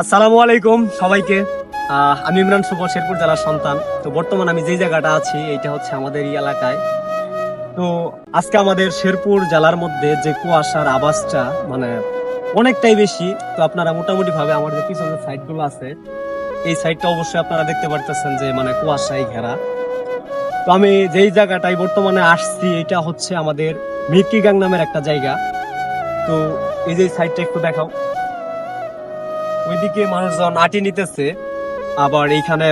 আসসালামু আলাইকুম সবাইকে। আমি ইমরান শুভ শেরপুর জেলার সন্তান। তো বর্তমান আমি যেই জায়গাটা আছি এটা হচ্ছে আমাদের এই এলাকায়। তো আজকে আমাদের শেরপুর জেলার মধ্যে যে কুয়াশার আবাসটা মানে অনেকটাই বেশি, তো আপনারা মোটামুটি ভাবে আমার যে পিছনের সাইডগুলো আছে। এই সাইডটা অবশ্যই আপনারা দেখতে পারতেছেন যে মানে কুয়াশায় ঘেরা। তো আমি যেই জায়গাটায় বর্তমানে আসছি এটা হচ্ছে আমাদের মির্কিগাং নামের একটা জায়গা। তো এই যে সাইডটা একটু দেখাও। ওইদিকে মানুষজন আটি নিতেছে, আবার এইখানে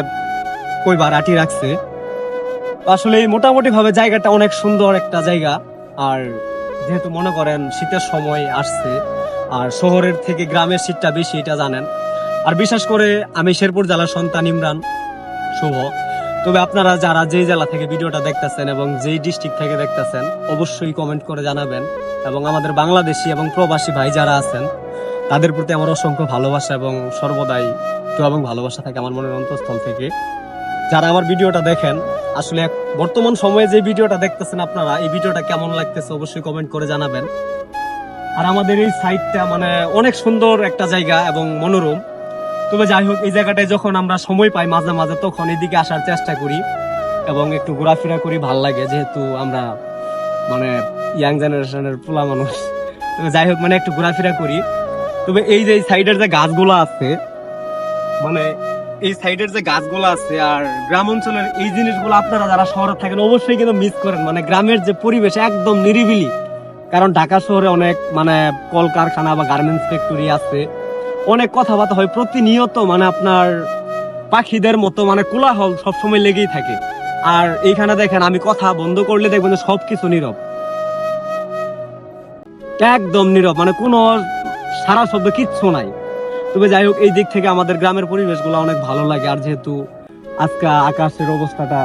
কইবার আটি রাখছে। আসলে মোটামুটি ভাবে জায়গাটা অনেক সুন্দর একটা জায়গা, আর যেহেতু মনে করেন শীতের সময় আসছে, আর শহরের থেকে গ্রামের শীতটা বেশি, এটা জানেন। আর বিশেষ করে আমি শেরপুর জেলার সন্তান ইমরান, শুভ। তবে আপনারা যারা যেই জেলা থেকে ভিডিওটা দেখতেছেন এবং যেই ডিস্ট্রিক্ট থেকে দেখতেছেন, অবশ্যই কমেন্ট করে জানাবেন। এবং আমাদের বাংলাদেশি এবং প্রবাসী ভাই যারা আছেন তাদের প্রতি আমার অসংখ্য ভালোবাসা এবং সর্বদাই তো এবং ভালোবাসা থাকে আমার মনের অন্তঃস্থল থেকে। যারা আমার ভিডিওটা দেখেন, আসলে বর্তমান সময়ে যে ভিডিওটা দেখতেছেন আপনারা, এই ভিডিওটা কেমন লাগতেছে অবশ্যই কমেন্ট করে জানাবেন। আর আমাদের এই সাইটটা মানে অনেক সুন্দর একটা জায়গা এবং মনোরম। তবে যাই হোক, এই জায়গাটায় যখন আমরা সময় পাই মাঝে মাঝে, তখন এদিকে আসার চেষ্টা করি এবং একটু ঘোরাফেরা করি, ভালো লাগে যেহেতু আমরা মানে ইয়াং জেনারেশনের পোলা মানুষ। যাই হোক মানে একটু ঘোরাফেরা করি। তবে এই যে সাইডের যে গাছগুলো আছে মানে এই সাইডের যে গাছগুলো আছে আর গ্রাম অঞ্চলের এই জিনিসগুলো আপনারা যারা শহরে থাকেন অবশ্যই কিন্তু মিস করেন। মানে গ্রামের যে পরিবেশ একদম নিরিবিলি। কারণ ঢাকা শহরে অনেক মানে কলকারখানা বা গার্মেন্টস ফ্যাক্টরি আছে। অনেক কথাবার্তা হয়। প্রতিনিয়ত মানে আপনার পাখিদের মতো মানে কোলাহল সবসময় লেগেই থাকে। আর এইখানে দেখেন, আমি কথা বন্ধ করলে দেখবেন সবকিছু নীরব। একদম নীরব। মানে কোনো সারা শব্দ কিচ্ছু নাই। তবে যাই হোক, এই দিক থেকে আমাদের গ্রামের পরিবেশগুলো অনেক ভালো লাগে। আর যেহেতু আজকে আকাশের অবস্থাটা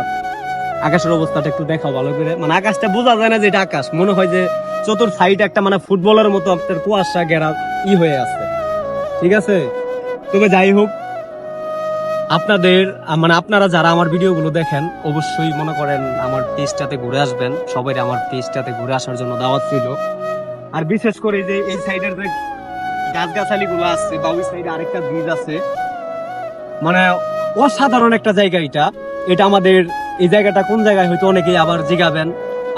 আকাশের অবস্থাটা একটু দেখাও ভালো করে। মানে আকাশটা বোঝা যায় না যে এটা আকাশ। মনে হয় যে চতুর সাইড একটা মানে ফুটবলের মতো আপনার কুয়াশা ঘেরা ই হয়ে আছে। ঠিক আছে? তবে যাই হোক, আপনাদের মানে আপনারা যারা আমার ভিডিওগুলো দেখেন, অবশ্যই মনে করেন আমার পেজটাতে ঘুরে আসবেন। সবাই আমার পেজটাতে ঘুরে আসার জন্য দাওয়াত ছিল। আর বিশেষ করে যে এই সাইডের যে গাছগাছালি গুলো আছে, বা ওই সাইডে আরেকটা ব্রিজ আছে। মানে অসাধারণ একটা জায়গা এটা। এটা আমাদের এই জায়গাটা কোন জায়গায় হয়তো অনেকেই আবার জিগাবেন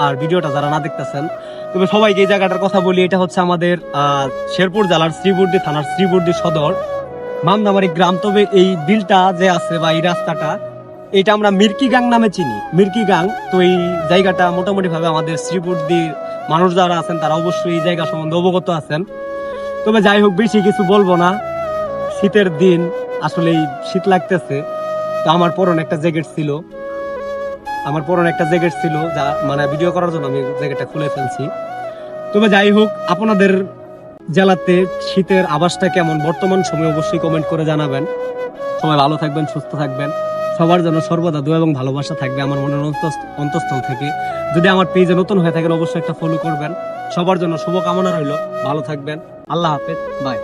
আর ভিডিওটা যারা না দেখতেছেন। তবে সবাইকে এই জায়গাটার কথা বলি, এটা হচ্ছে আমাদের শেরপুর জেলার শ্রীবর্দী থানার শ্রীবর্দী সদর। মামদামারি গ্রাম। তবে এই বিলটা যে আছে বা এই রাস্তাটা, এটা আমরা মির্কি গাং নামে চিনি। মির্কি গাং, তো এই জায়গাটা মোটামুটি ভাবে আমাদের শ্রীবর্দীর মানুষ যারা আছেন, তারা অবশ্যই এই জায়গা সম্বন্ধে অবগত আছেন। তবে যাই হোক, বেশি কিছু বলব না। শীতের দিন আসলে শীত লাগতেছে। তো আমার পরনে একটা জ্যাকেট ছিল। আমার পরনে একটা জ্যাকেট ছিল যা মানে ভিডিও করার জন্য আমি জ্যাকেটটা খুলে ফেলছি। তবে যাই হোক, আপনাদের জেলাতে শীতের আবাসটা কেমন? বর্তমান সময়ে অবশ্যই কমেন্ট করে জানাবেন। সবাই ভালো থাকবেন, সুস্থ থাকবেন। সবার জন্য সর্বদা দোয়া এবং ভালোবাসা থাকবে আমার মনের অন্তঃ- অন্তঃস্থল থেকে। যদি আমার পেজে নতুন হয়ে থাকেন, অবশ্যই একটা ফলো করবেন। সবার জন্য শুভকামনা রইল। ভালো থাকবেন। আল্লাহ হাফেজ বাই